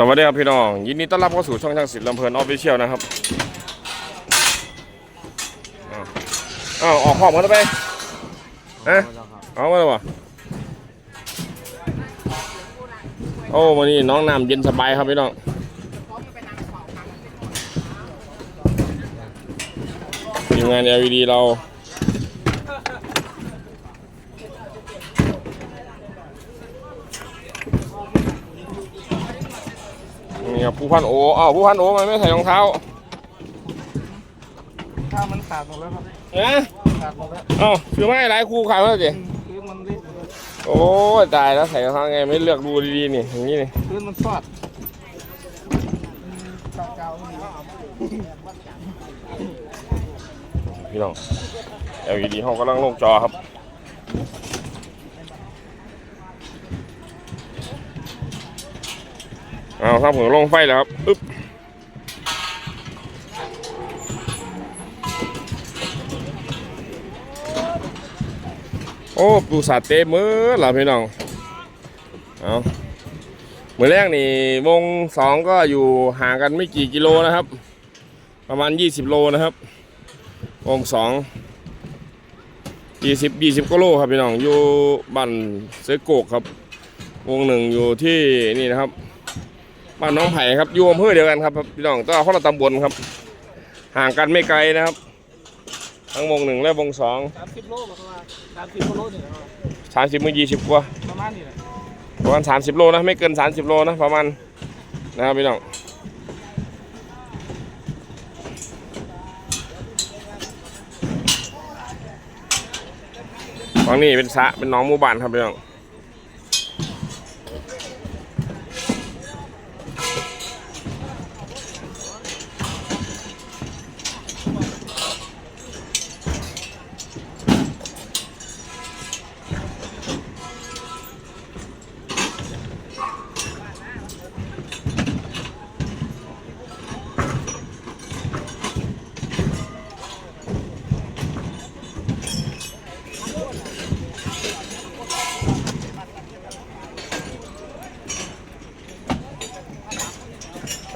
สวัสดีครับพี่น้อง ยินดีต้อนรับเข้าสู่ช่องช่างศิลป์ลำเพลินออฟฟิเชียลนะครับอ้าวอ้าวออกหองกันแล้วไปฮะเอามาเลยวะโอ้วันนี้น้องน้ำเย็นสบายครับพี่น้องทีมงาน LED เรา นี่ครับผู้พันโออ้าวผู้พันโอมันไม่ใส่รองเท้าถ้ามันขาดหมดแล้วครับเอ๊ะขาดหมดแล้วเอ้าคือไม่หลายคู่ขายแล้วสิพื้นมันเละหมดเลยโอ้ยตายแล้วใส่รองเท้าไงไม่เลือกดูดีๆนี่อย่างนี้นี่พื้นมันฟาดเก่าๆนี่พี่น้อง LED ห้องกำลังลงจอครับ เอาครับผมลงไฟแล้วครับอึ๊บโอ้ปูสาเต็มมือเหรอพี่น้อง เอามือแรกนี่วงสองก็อยู่ห่างกันไม่กี่กิโลนะครับ ประมาณ 20 โลนะครับ วงสองยี่สิบยี่สิบกิโลครับพี่น้อง อยู่บ้านเสอโกกครับ วงหนึ่งอยู่ที่นี่นะครับ บ้านน้องไผ่ครับอยู่อำเภอเดียวกันครับพี่น้องต้องคนละตำบลครับ ห่างกันไม่ไกลนะครับ ทั้งวงหนึ่งและวงสองสามสิบโลบอกว่าสามสิบโลนี่แหละครับสามสิบมือยี่สิบกว่าประมาณนี้แหละประมาณสามสิบโลนะไม่เกินสามสิบโลนะประมาณนะครับพี่น้องฝั่งนี้เป็นสระเป็นหน้องหมู่บ้านครับพี่น้อง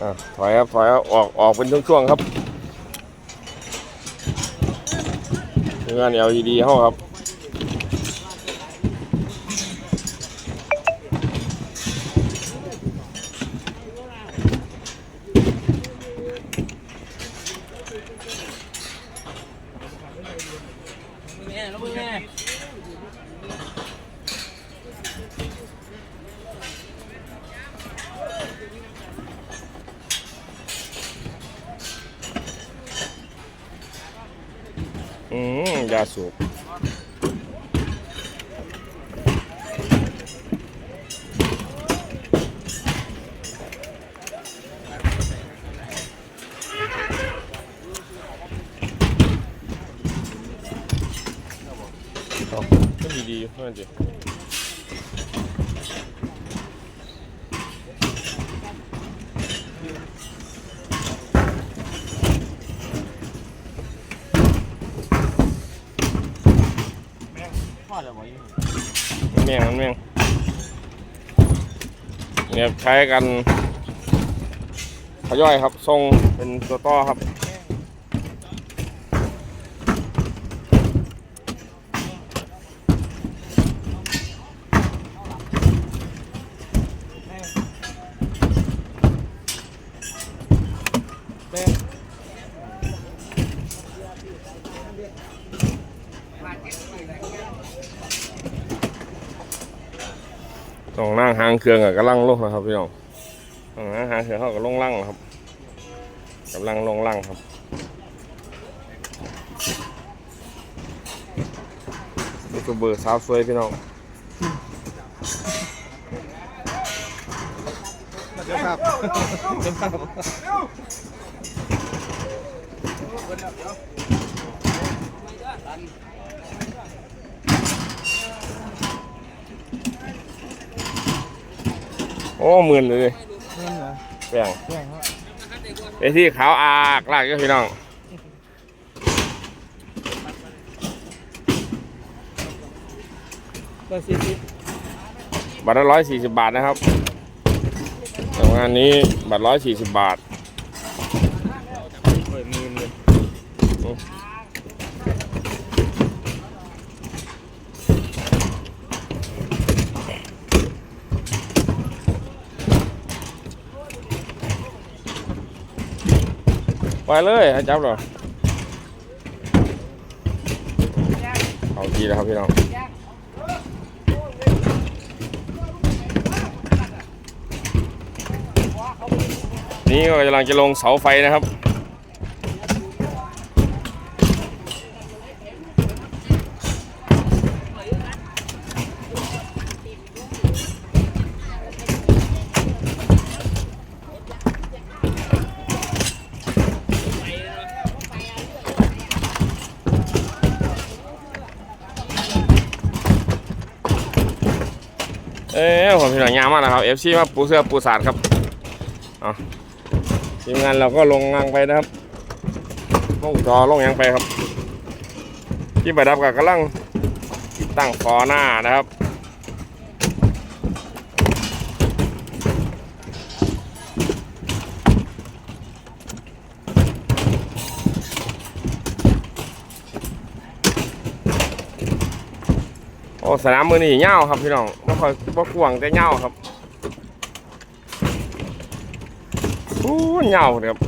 อะถอยครับถอยครับออกออกเป็นช่วงๆครับงาน LED เฮาครับ แม่แล้วมึงแม่ อืมยาสูบ เอาก็ดีดีๆนั่นสิมันแม่งมันแม่งเนี่ยใช้กันขย่อยครับทรงเป็นตัวต่อครับแม่ ต้องนั่งหางเครื่องกับกำลังลงนะครับพี่น้องต้องนั่งหางเครื่องเขากับลงล่างนะครับกำลังลงล่างครับนี่ตัวเบอร์สาวสวยพี่น้องเดี๋ยวครับเดี๋ยวครับ โอ้หมื่นเลยดิเงินเหรอแปลงแม่งครับไอ้ที่ขาวอากลากเยอะพี่น้องก็สี่สิบบัตรละร้อยสี่สิบบาทนะครับโอ้งานนี้บัตรร้อยสี่สิบบาท เปิดมือเลย ไปเลยให้จับเหรอเอาทีแล้วครับพี่น้องนี่ก็กำลังจะลงเสาไฟนะครับ อ้ผมพี่หน่อยงามมากนะครับ FC มาปูเสื้อปูสาดครับเอาทีมงานเราก็ลงงานไปนะครับลงจอลงยังไปครับ ที่ประดับกับกำลังตั้งฟอหน้านะครับโอ้สนามมือนี่เง่าครับพี่น้อง ค่อยบ่กวางแต่เง่าครับโอ้เง่าครับ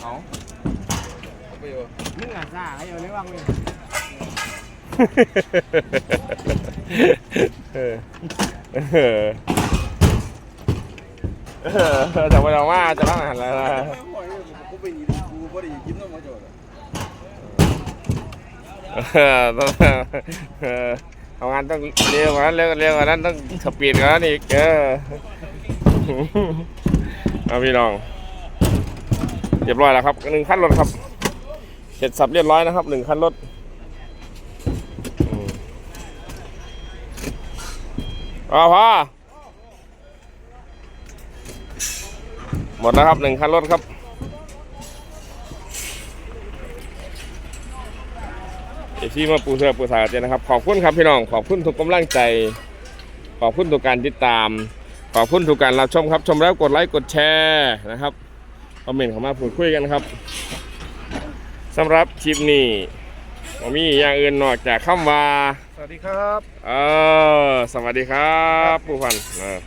เอามึงอะซ่าให้เอาเรื่องว่างเลย เออเออเออ แต่ว่าเราว่าจะต้องหันแล้วนะไปกูบ่ได้ยิ้มน้ำมาจอดเออต้องเออทำงานต้องเร็วกว่านั้นเร็วเร็วกว่านั้นต้องสปีดกว่านั้นอีกเออเอาพี่น้องเรียบร้อยแล้วครับหนึ่งขั้นรถครับเสร็จสับเรียบร้อยนะครับหนึ่งขั้นรถอืมเอาพอหมดแล้วครับหนึ่งขั้นรถครับ เอซี่มาปูเสือปูสาเจนะครับ ขอบคุณครับพี่น้อง ขอบคุณทุกกำลังใจ ขอบคุณทุกการติดตาม ขอบคุณทุกการรับชมครับ ชมแล้วกดไลค์กดแชร์นะครับคอมเมนต์เข้ามาพูดคุยกันครับสำหรับคลิปนี้ผมมีอย่างอื่นนอกจากคำว่า สวัสดีครับ เออสวัสดีครับ ผู้พันเออ